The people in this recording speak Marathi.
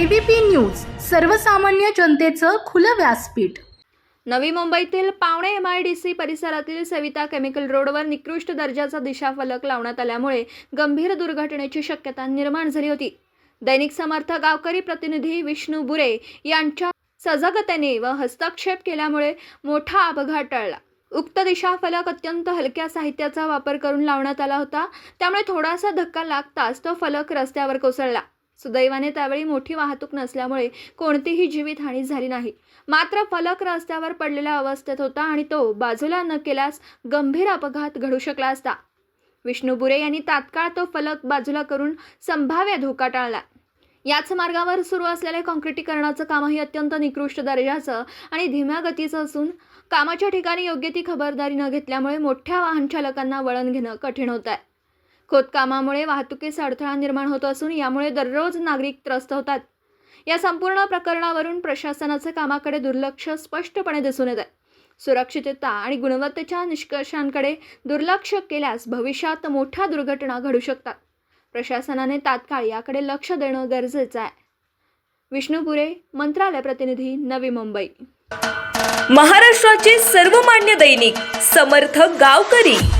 एबीपी न्यूज सर्वसामान्य जनतेचं खुलं व्यासपीठ. नवी मुंबईतील पावणे एम आय डी सी परिसरातील सविता केमिकल रोडवर निकृष्ट दर्जाचा दिशाफलक लावण्यात आल्यामुळे गंभीर दुर्घटनेची शक्यता निर्माण झाली होती. दैनिक समर्थ गावकरी प्रतिनिधी विष्णू बुरे यांच्या सजगतेने व हस्तक्षेप केल्यामुळे मोठा अपघात टळला. उक्त दिशाफलक अत्यंत हलक्या साहित्याचा वापर करून लावण्यात आला होता त्यामुळे थोडासा धक्का लागताच तो फलक रस्त्यावर कोसळला. सुदैवाने त्यावेळी मोठी वाहतूक नसल्यामुळे कोणतीही जीवितहानी झाली नाही. मात्र फलक रस्त्यावर पडलेल्या अवस्थेत होता आणि तो बाजूला न केल्यास गंभीर अपघात घडू शकला असता. विष्णू बुरे यांनी तात्काळ तो फलक बाजूला करून संभाव्य धोका टाळला. याच मार्गावर सुरू असलेल्या काँक्रिटीकरणाचं कामही अत्यंत निकृष्ट दर्जाचं आणि धीम्या गतीचं असून कामाच्या ठिकाणी योग्य ती खबरदारी न घेतल्यामुळे मोठ्या वाहन चालकांना वळण घेणं कठीण होत आहे खोदकामामुळे वाहतुकीस अडथळा निर्माण होत असून यामुळे दररोज नागरिक त्रस्त होतात. या संपूर्ण प्रकरणावरून प्रशासनाचं कामाकडे दुर्लक्ष स्पष्टपणे दिसून येत आहे सुरक्षितता आणि गुणवत्तेच्या निष्कर्षांकडे दुर्लक्ष केल्यास भविष्यात मोठ्या दुर्घटना घडू शकतात. प्रशासनाने तात्काळ याकडे लक्ष देणं गरजेचं आहे. विष्णुपुरे मंत्रालय प्रतिनिधी नवी मुंबई. महाराष्ट्राचे सर्वमान्य दैनिक समर्थ गावकरी.